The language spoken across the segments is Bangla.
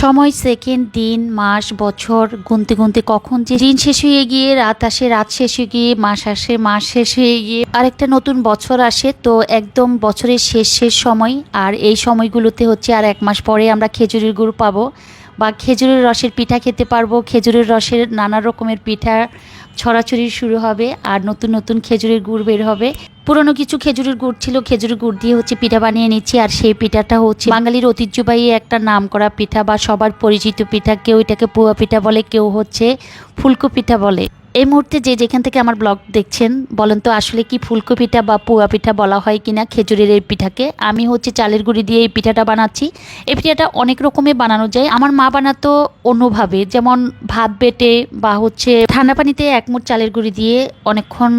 সময়, সেকেন্ড, দিন, মাস, বছর গুনতে গুনতে কখন যে দিন শেষ হয়ে গিয়ে, রাত আসে, রাত শেষ হয়ে গিয়ে, মাস আসে, মাস শেষ হয়ে গিয়ে, আরেকটা নতুন বছর আসে। তো একদম বছরের শেষ শেষ সময়, আর এই সময়গুলোতে হচ্ছে আর এক মাস পরে আমরা খেজুরির গুড় পাবো। বা খেজুরের রসের পিঠা খেতে পারব। খেজুরের রসের নানা রকমের পিঠা ছড়াছড়ি শুরু হবে আর নতুন নতুন খেজুরের গুড় বের হবে। পুরনো কিছু খেজুরের গুড় ছিল, খেজুরের গুড় দিয়ে হচ্ছে পিঠা বানিয়ে নিচ্ছি আর সেই পিঠাটা হচ্ছে বাঙালির ঐতিহ্যবাহী একটা নাম করা পিঠা বা সবার পরিচিত পিঠা। কেউ এটাকে পুয়া পিঠা বলে, কেউ হচ্ছে ফুলকো পিঠা বলে। এই মুহূর্তে যে যেখান থেকে আমার ব্লগ দেখছেন, বলেন তো আসলে কি ফুলকো পিঠা বা পুয়া পিঠা বলা হয় কিনা খেজুরের এই পিঠাকে। আমি হচ্ছে চালের গুঁড়ি দিয়ে এই পিঠাটা বানাচ্ছি। এই পিঠাটা অনেক রকমের বানানো যায়। আমার মা বানাতো অন্যভাবে, যেমন ভাত বেটে বা হচ্ছে ঠান্ডা পানিতে এক মুঠ চালের গুঁড়ি দিয়ে অনেকক্ষণ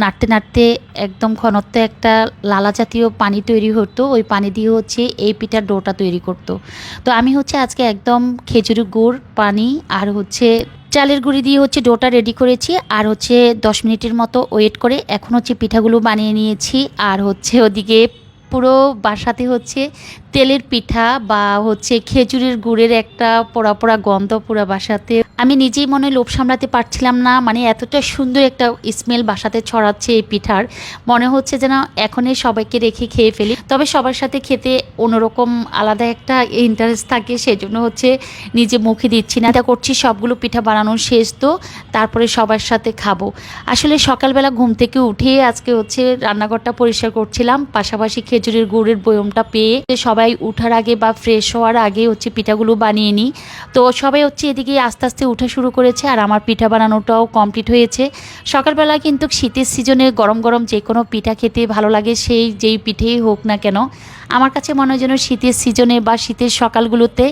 নাড়তে নাড়তে একদম ঘনত্ব একটা লালা জাতীয় পানি তৈরি হতো। ওই পানি দিয়ে হচ্ছে এই পিঠার ডোটা তৈরি করতো। তো আমি হচ্ছে আজকে একদম খেজুরি গুড়, পানি আর হচ্ছে চালের গুঁড়ি দিয়ে হচ্ছে ডোটা রেডি করেছি, আর হচ্ছে দশ মিনিটের মতো ওয়েট করে এখন হচ্ছে পিঠাগুলো বানিয়ে নিয়েছি, আর হচ্ছে ওদিকে পুরো বাসাতে হচ্ছে তেলের পিঠা বা হচ্ছে খেজুরের গুড়ের একটা পোড়া পোড়া গন্ধ পুরো বাসাতে আমি নিজেই মনে লোভ সামলাতে পারছিলাম না মানে এতটা সুন্দর একটা স্মেল বাসাতে ছড়াচ্ছে এই পিঠার। মনে হচ্ছে যেন এখনই সবাইকে রেখে খেয়ে ফেলি। তবে সবার সাথে খেতে অন্যরকম আলাদা একটা ইন্টারেস্ট থাকে, সেজন্য হচ্ছে নিজে মুখে দিচ্ছি না। এটা করছি, সবগুলো পিঠা বানানো শেষ তো, তারপরে সবার সাথে খাব। আসলে সকালবেলা ঘুম থেকে উঠে আজকে হচ্ছে রান্নাঘরটা পরিষ্কার করছিলাম, পাশাপাশি খেজুরের গুড়ের বয়মটা পেয়ে সবাই উঠার আগে বা ফ্রেশ হওয়ার আগে হচ্ছে পিঠাগুলো বানিয়ে নিই। তো সবাই হচ্ছে এদিকে আস্তে আস্তে উঠা শুরু করেছে আর আমার পিঠা বানানোটাও কমপ্লিট হয়েছে। সকালবেলা কিন্তু শীতের সিজনে গরম গরম যে কোনো পিঠা খেতে ভালো লাগে, সেই যেই পিঠেই হোক না কেন। আমার কাছে মনে হয় যেন শীতের সিজনে বা শীতের সকালগুলোতে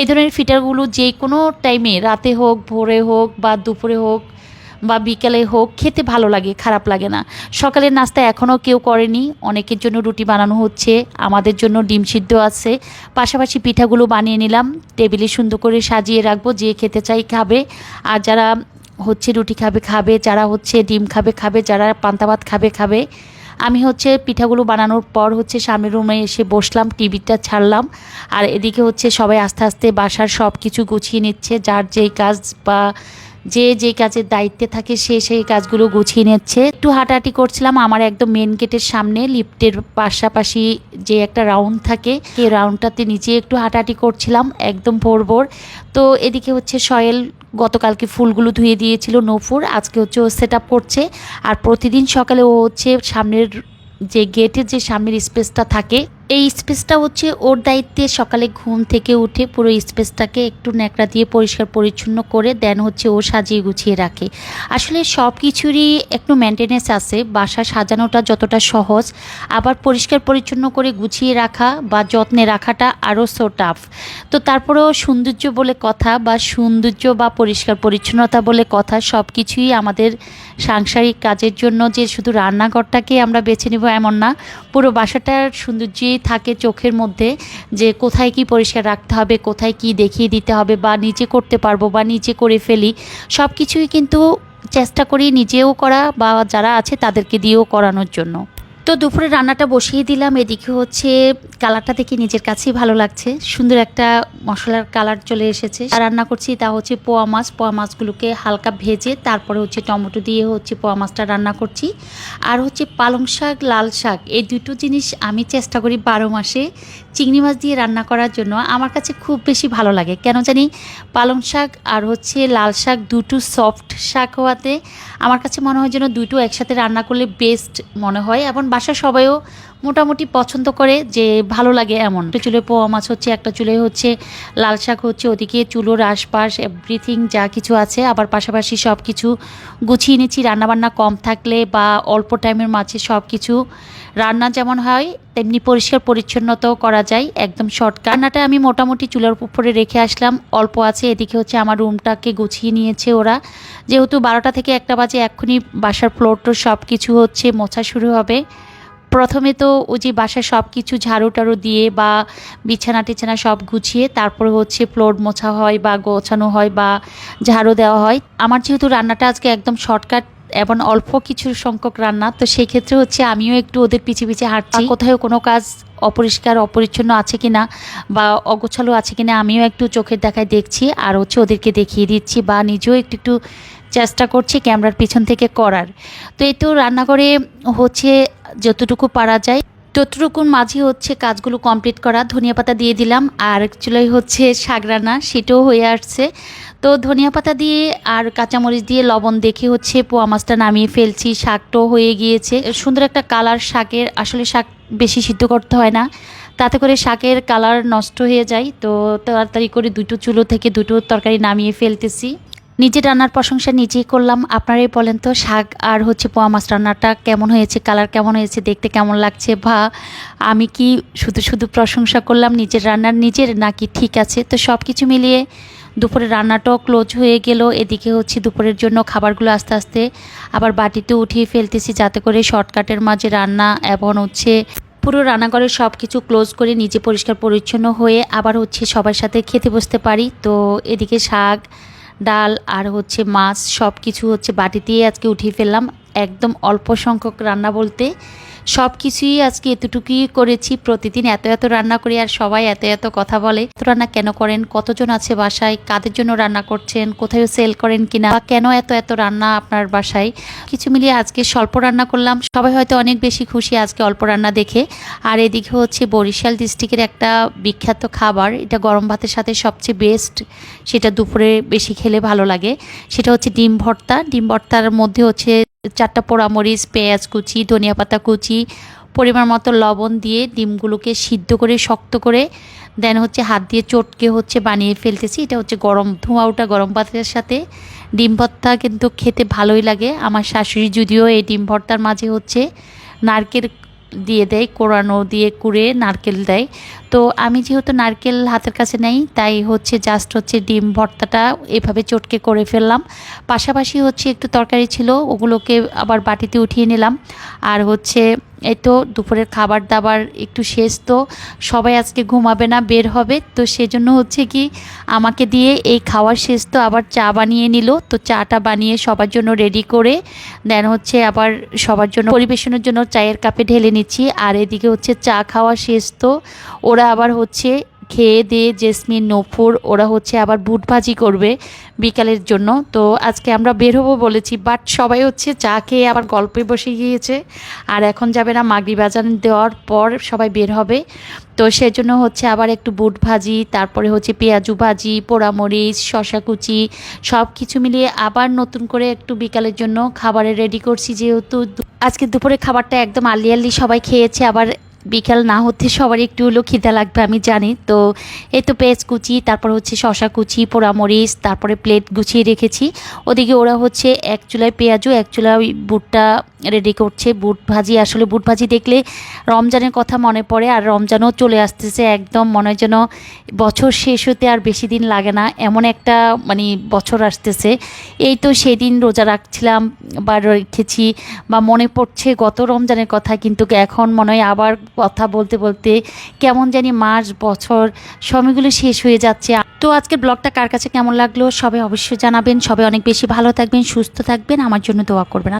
এই ধরনের ফিটারগুলো যে কোনো টাইমে রাতে হোক, ভোরে হোক বা দুপুরে হোক বা বিকেলে হোক, খেতে ভালো লাগে, খারাপ লাগে না। সকালের নাস্তা এখনও কেউ করেনি। অনেকের জন্য রুটি বানানো হচ্ছে। আমাদের জন্য ডিম সিদ্ধ আছে। পাশাপাশি পিঠাগুলো বানিয়ে নিলাম। টেবিলে সুন্দর করে সাজিয়ে রাখব। যে খেতে চাই খাবে। আর যারা হচ্ছে রুটি খাবে খাবে। যারা হচ্ছে ডিম খাবে খাবে। যারা পান্তা ভাত খাবে খাবে। আমি হচ্ছে পিঠাগুলো বানানোর পর হচ্ছে সামনের রুমে এসে বসলাম, টিভিটা ছাড়লাম। আর এদিকে হচ্ছে সবাই আস্তে আস্তে বাসার সব কিছু গুছিয়ে নিচ্ছে। যার যেই কাজ বা যে যে কাজের দায়িত্বে থাকে সে সেই কাজগুলো গুছিয়ে নিচ্ছে। একটু হাঁটাহাঁটি করছিলাম, আমার একদম মেন গেটের সামনে লিফটের পাশাপাশি যে একটা রাউন্ড থাকে সেই রাউন্ডটাতে নিচে একটু হাঁটাহাঁটি করছিলাম, একদম ভোর ভোর। তো এদিকে হচ্ছে সয়েল গতকালকে ফুলগুলো ধুয়ে দিয়েছিল নফুর আজকে হচ্ছে ও সেট আপ করছে। আর প্রতিদিন সকালে ও হচ্ছে সামনের যে গেটের যে সামনের স্পেসটা থাকে এই স্পেসটা হচ্ছে ওর দায়িত্বে সকালে ঘুম থেকে উঠে পুরো স্পেসটাকে একটু ন্যাকড়া দিয়ে পরিষ্কার পরিচ্ছন্ন করে দেন হচ্ছে ও সাজিয়ে গুছিয়ে রাখে। আসলে সব কিছুরই একটু মেনটেনেন্স আছে, বাসা সাজানোটা যতটা সহজ, আবার পরিষ্কার পরিচ্ছন্ন করে গুছিয়ে রাখা বা যত্নে রাখাটা আরও সো টাফ তো তারপরেও সৌন্দর্য বলে কথা বা সৌন্দর্য বা পরিষ্কার পরিচ্ছন্নতা বলে কথা সব কিছুই আমাদের সাংসারিক কাজের জন্য যে শুধু রান্নাঘরটাকে আমরা বেছে নেব এমন না, পুরো বাসাটার সৌন্দর্যই থাকে চোখের মধ্যে যে কোথায় কি পরিষ্কার রাখতে হবে, কোথায় কি দেখিয়ে দিতে হবে বা নিচে করতে পারব বা নিচে করে ফেলি সব কিছুই কিন্তু চেষ্টা করি নিজেও করা বা যারা আছে তাদেরকে দিয়েও করানোর জন্য। তো দুপুরে রান্নাটা বসিয়ে দিলাম। এদিকে হচ্ছে কালারটা দেখে নিজের কাছেই ভালো লাগছে। সুন্দর একটা মশলার কালার চলে এসেছে। আর রান্না করছি তা হচ্ছে পোয়া মাছ। পোয়া মাছগুলোকে হালকা ভেজে তারপরে হচ্ছে টমেটো দিয়ে হচ্ছে পোয়া মাছটা রান্না করছি। আর হচ্ছে পালং শাক, লাল শাক, এই দুটো জিনিস আমি চেষ্টা করি বারো মাসে চিংড়ি মাছ দিয়ে রান্না করার জন্য। আমার কাছে খুব বেশি ভালো লাগে। কেন জানি পালং শাক আর হচ্ছে লাল শাক দুটো সফট শাক হওয়াতে আমার কাছে মনে হয় যেন দুটো একসাথে রান্না করলে বেস্ট মনে হয়। এবং বাসার সবাইও মোটামুটি পছন্দ করে যে ভালো লাগে এমন। একটা চুলে পোয়া মাছ হচ্ছে একটা চুলে হচ্ছে লাল শাক হচ্ছে, ওদিকে চুলোর আশপাশ এভরিথিং যা কিছু আছে। আবার পাশাপাশি সব কিছু গুছিয়ে নিচ্ছি, রান্নাবান্না কম থাকলে বা অল্প টাইমের মাঝে সব কিছু রান্না যেমন হয়, তেমনি পরিষ্কার পরিচ্ছন্নতাও করা যায়, একদম শর্টকাট রান্নাটা আমি মোটামুটি চুলার উপরে রেখে আসলাম, অল্প আছে, এদিকে হচ্ছে আমার রুমটাকে গুছিয়ে নিয়েছে ওরা। যেহেতু বারোটা থেকে একটা বাজে, এক্ষুনি বাসার ফ্লোর টোর সব কিছু হচ্ছে মোছা শুরু হবে। প্রথমে তো ওই যে বাসায় সব কিছু ঝাড়ু টাড়ু দিয়ে বা বিছানা টিছানা সব গুছিয়ে তারপরে হচ্ছে ফ্লোর মোছা হয় বা গোছানো হয় বা ঝাড়ু দেওয়া হয়। আমার যেহেতু রান্নাটা আজকে একদম শর্টকাট এবং অল্প কিছু সংখ্যক রান্না, তো সেই ক্ষেত্রে হচ্ছে আমিও একটু ওদের পিছে পিছে হাঁটছি। কোথাও কোনো কাজ অপরিষ্কার, অপরিচ্ছন্ন আছে কিনা বা অগোছালো আছে কিনা আমিও একটু চোখের দেখায় দেখছি আর হচ্ছে ওদেরকে দেখিয়ে দিচ্ছি বা নিজেও একটু একটু চেষ্টা করছি ক্যামেরার পিছন থেকে করার। তো এই তো রান্নাঘরে হচ্ছে যতটুকু পারা যায়, ততটুকুর মাঝে হচ্ছে কাজগুলো কমপ্লিট করা, ধনিয়া পাতা দিয়ে দিলাম। আর চুলোই হচ্ছে শাক রান্না, সেটাও হয়ে আসছে। তো ধনিয়া পাতা দিয়ে আর কাঁচামরিচ দিয়ে লবণ দেখে হচ্ছে পোয়া মাছটা নামিয়ে ফেলছি, শাকটাও হয়ে গিয়েছে। সুন্দর একটা কালার শাকের, আসলে শাক বেশি সিদ্ধ করতে হয় না। তাতে করে শাকের কালার নষ্ট হয়ে যায়। তো তাড়াতাড়ি করে দুটো চুলো থেকে দুটো তরকারি নামিয়ে ফেলতেছি। নিজে রান্নার প্রশংসা নিজেই করলাম। আপনারাই বলেন তো, শাক আর হচ্ছে পোয়া মাছ রান্নাটা কেমন হয়েছে, কালার কেমন হয়েছে, দেখতে কেমন লাগছে? বা আমি কি শুধু শুধু প্রশংসা করলাম নিজের রান্নার নিজের, নাকি ঠিক আছে? তো সব কিছু মিলিয়ে দুপুরে রান্নাটাও ক্লোজ হয়ে গেল। এদিকে হচ্ছে দুপুরের জন্য খাবারগুলো আস্তে আস্তে আবার বাটিতে উঠিয়ে ফেলতেছি যাতে করে শর্টকাটের মাঝে রান্না এবং হচ্ছে পুরো রান্নাঘরের সব কিছু ক্লোজ করে নিজে পরিষ্কার পরিচ্ছন্ন হয়ে আবার হচ্ছে সবার সাথে খেতে বসতে পারি। তো এদিকে শাক ডাল আর হচ্ছে মাছ সব কিছু হচ্ছে বাটিতেই আজকে উঠিয়ে ফেললাম। একদম অল্প সংখ্যক রান্না বলতে সব কিছুই আজকে এতটুকুই করেছি প্রতিদিন। এত এত রান্না করি আর সবাই এত এত কথা বলে। এত রান্না কেন করেন? কতজন আছে বাসায়? কাদের জন্য রান্না করছেন? কোথায় সেল করেন কিনা? বা কেন এত এত রান্না আপনার বাসায়? কিছু মিলিয়ে আজকে স্বল্প রান্না করলাম। সবাই হয়তো অনেক বেশি খুশি আজকে অল্প রান্না দেখে। আর এদিকে হচ্ছে বরিশাল ডিস্ট্রিক্টের একটা বিখ্যাত খাবার। এটা গরম ভাতের সাথে সবচেয়ে বেস্ট সেটা দুপুরে বেশি খেলে ভালো লাগে। সেটা হচ্ছে ডিম ভর্তা। ডিম ভর্তার মধ্যে হচ্ছে চারটা পোড়ামরিচ, পেঁয়াজ কুচি, ধনিয়া পাতা কুচি, পরিমাণ মতো লবণ দিয়ে ডিমগুলোকে সিদ্ধ করে, শক্ত করে, দেন হচ্ছে হাত দিয়ে চটকে হচ্ছে বানিয়ে ফেলতেছি। এটা হচ্ছে গরম ধোঁয়া ওটা গরম ভাতের সাথে। ডিম ভর্তা কিন্তু খেতে ভালোই লাগে। আমার শাশুড়ি যদিও এই ডিম ভর্তার মাঝে হচ্ছে নারকেল দিয়ে দেয়, কোরানো দিয়ে কুড়ে নারকেল দেয়। তো আমি যেহেতু নারকেল হাতের কাছে নেই, তাই হচ্ছে জাস্ট হচ্ছে ডিম ভর্তাটা এভাবে চটকে করে ফেললাম। পাশাপাশি হচ্ছে একটু তরকারি ছিল, ওগুলোকে আবার বাটিতে উঠিয়ে নিলাম। আর হচ্ছে এই তো দুপুরের খাবার দাবার একটু শেষ, তো সবাই আজকে ঘুমাবে না, বের হবে। তো সেজন্য হচ্ছে কি আমাকে দিয়ে এই খাওয়ার শেষ, তো আবার চা বানিয়ে নিল। তো চাটা বানিয়ে সবার জন্য রেডি করে দেন হচ্ছে আবার সবার জন্য পরিবেশনের জন্য চায়ের কাপে ঢেলে নিচ্ছি। আর এদিকে হচ্ছে চা খাওয়া শেষ, তো ওরা আবার হচ্ছে খেয়ে দিয়ে জেসমিন নফুর ওরা হচ্ছে আবার বুট ভাজি করবে বিকালের জন্য। তো আজকে আমরা বের হব বলেছি বাট সবাই হচ্ছে চা খেয়ে আবার গল্পে বসে গিয়েছে। আর এখন যাবে না মাগরি বাজার দেওয়ার পর সবাই বের হবে। তো সেজন্য হচ্ছে আবার একটু বুট ভাজি তারপরে হচ্ছে পেঁয়াজু ভাজি পোড়ামরিচ শশা কুচি সব কিছু মিলিয়ে আবার নতুন করে একটু বিকালের জন্য খাবারের রেডি করছি যেহেতু। আজকে দুপুরে খাবারটা একদম আর্লি আর্লি সবাই খেয়েছে, আবার বিকাল না হতে সবার একটু হলেও খিদা লাগবে, আমি জানি। তো এই তো পেঁয়াজ কুচি, তারপর হচ্ছে শশা কুচি, পোড়ামরিচ, তারপরে প্লেট গুছিয়ে রেখেছি। ওদিকে ওরা হচ্ছে এক চুলায় পেঁয়াজও, এক চুলায় বুটটা রেডি করছে। বুট ভাজি, আসলে বুট ভাজি দেখলে রমজানের কথা মনে পড়ে আর রমজানও চলে আসতেছে, একদম মনে যেন বছর শেষ হতে আর বেশি দিন লাগে না, এমন একটা মানে বছর আসতেছে। এই তো সেদিন রোজা রাখছিলাম বা রেখেছি বা মনে পড়ছে গত রমজানের কথা, কিন্তু এখন মনে হয় আবার কথা বলতে বলতে কেমন জানি মাস, বছর সময়গুলো শেষ হয়ে যাচ্ছে। তো আজকের ব্লগটা কার কাছে কেমন লাগল সবাই অবশ্যই জানাবেন। সবাই অনেক বেশি ভালো থাকবেন, সুস্থ থাকবেন। আমার জন্য দোয়া করবেন।